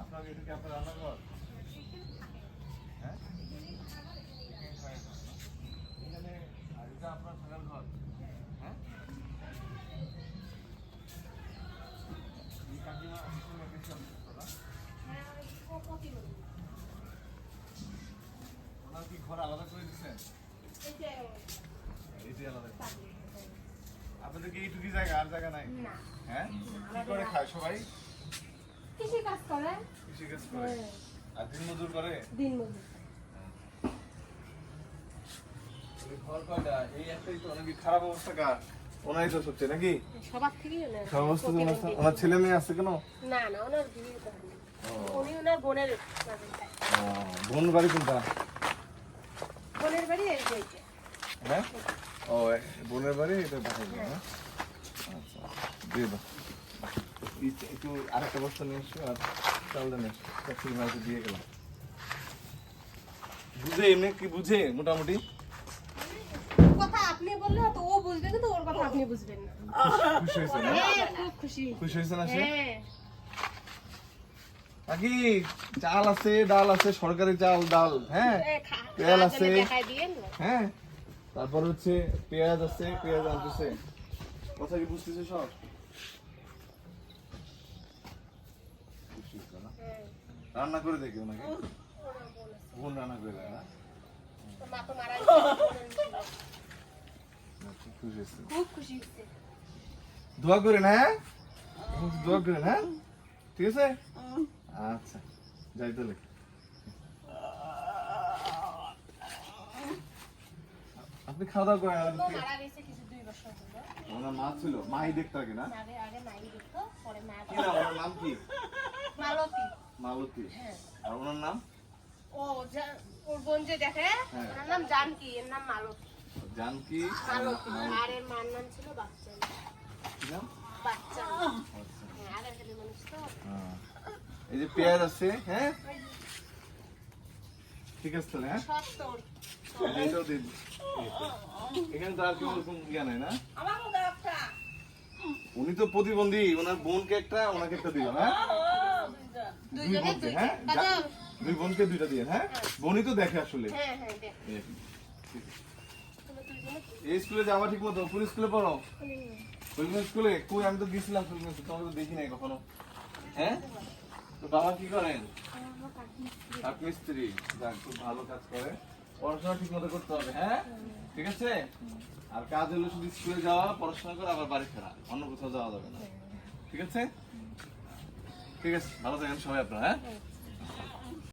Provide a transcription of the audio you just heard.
আপনার হ্যাঁ? থাকার ঘর। হ্যাঁ? কাকিমা? ওনার কি ঘর আলাদা করে দিচ্ছেন? এইটাই আলাদা করে। কি এইটুকু জায়গা আর জায়গা নাই? হ্যাঁ? কি করে খায় সবাই? কৃষি কাজ করে। কৃষিকাজ করে। আর দিন মজুর করে। দিন মজুর ঘর কয়টা এই একটাই তো নাকি খারাপ অবস্থা কার? ওনারই তো হচ্ছে নাকি? সবার থেকেই ওনার খারাপ অবস্থা তো ওকে ওনার ছেলে মেয়ে আছে কেন? না না ওনার বিয়ে উনি ওনার বোনের বোন বাড়ি কোনটা? বোনের বাড়ি এই হ্যাঁ? ও বোনের বাড়ি? এটা দেখাই দেবো হ্যাঁ? আচ্ছা দিয়ে দাও। একটু আরেকটা বস্তা নিয়ে এসো আর চালটা নিয়ে এসো। মাঝে দিয়ে গেলাম। বুঝে এমনি কি বুঝে মোটামুটি? কথা আপনি বললে তো ও বুঝবে কিন্তু ওর কথা আপনি বুঝবেন না। খুশি হয়েছে না? হ্যাঁ খুব খুশি। খুশি হয়েছে না সে? হ্যাঁ। চাল আছে ডাল আছে সরকারি চাল ডাল হ্যাঁ? তেল আছে। হ্যাঁ? তারপর হচ্ছে পেঁয়াজ আছে পেঁয়াজ আনতেছে। কথা কি বুঝতেছে সব? রান্না করে দেখি ওনাকে বোন রান্না করে দেয় না। আচ্ছা, দোয়া করেন হ্যাঁ? দোয়া করেন হ্যাঁ? ঠিক আছে? আচ্ছা যাই তাহলে। আপনি খাওয়া দাওয়া করেন মারা গেছে কিছু দুই বছর হলো। ওনার মা ছিল মাই দেখতে আগে না? আগে আগে মাই দেখতো পরে মা কি নাম ওনার নাম কি? মালতী। মালতী। হ্যাঁ। আর ওনার নাম? ও যা- ওর বোন যে দেখে হ্যাঁ। ওর নাম জানকি এর নাম মালতী। জানকি মালতী। আর এর মার নাম ছিল বাচ্চা। কি নাম? বাচ্চা। আচ্ছা হ্যাঁ আগের কালে মানুষ তো হ্যাঁ। এই যে পেঁয়াজ আছে হ্যাঁ? ঠিক আছে তাহলে হ্যাঁ? এইটাও দিন। এখানে তো আর কেউ ওরকম ইয়া নাই না? উনি তো প্রতিবন্ধী ওনার বোনকে একটা ওনাকে একটা হ্যাঁ? দুই বোনকে হ্যাঁ? দুই বোনকে দুইটা দিয়ে হ্যাঁ? বোনই তো দেখে আসলে। হ্যাঁ হ্যাঁ এই, স্কুলে যাওয়া ঠিক মতো? কোন স্কুলে পড়ো? স্কুলে। কই? আমি তো গেছিলাম ফুলগঞ্জ তোমাকে তো দেখি নাই কখনো। হ্যাঁ? বাবা কি করেন? কাঠ মিস্ত্রি। যাক, খুব ভালো কাজ করে। পড়াশোনা ঠিক মতো করতে হবে হ্যাঁ? ঠিক আছে? আর কাজ হলো শুধু স্কুলে যাওয়া, পড়াশোনা করে, আবার বাড়ি ফেরা। অন্য কোথাও যাওয়া যাবে না। ঠিক আছে? ঠিক আছে, ভালো থাকেন সবাই আপনারা হ্যাঁ?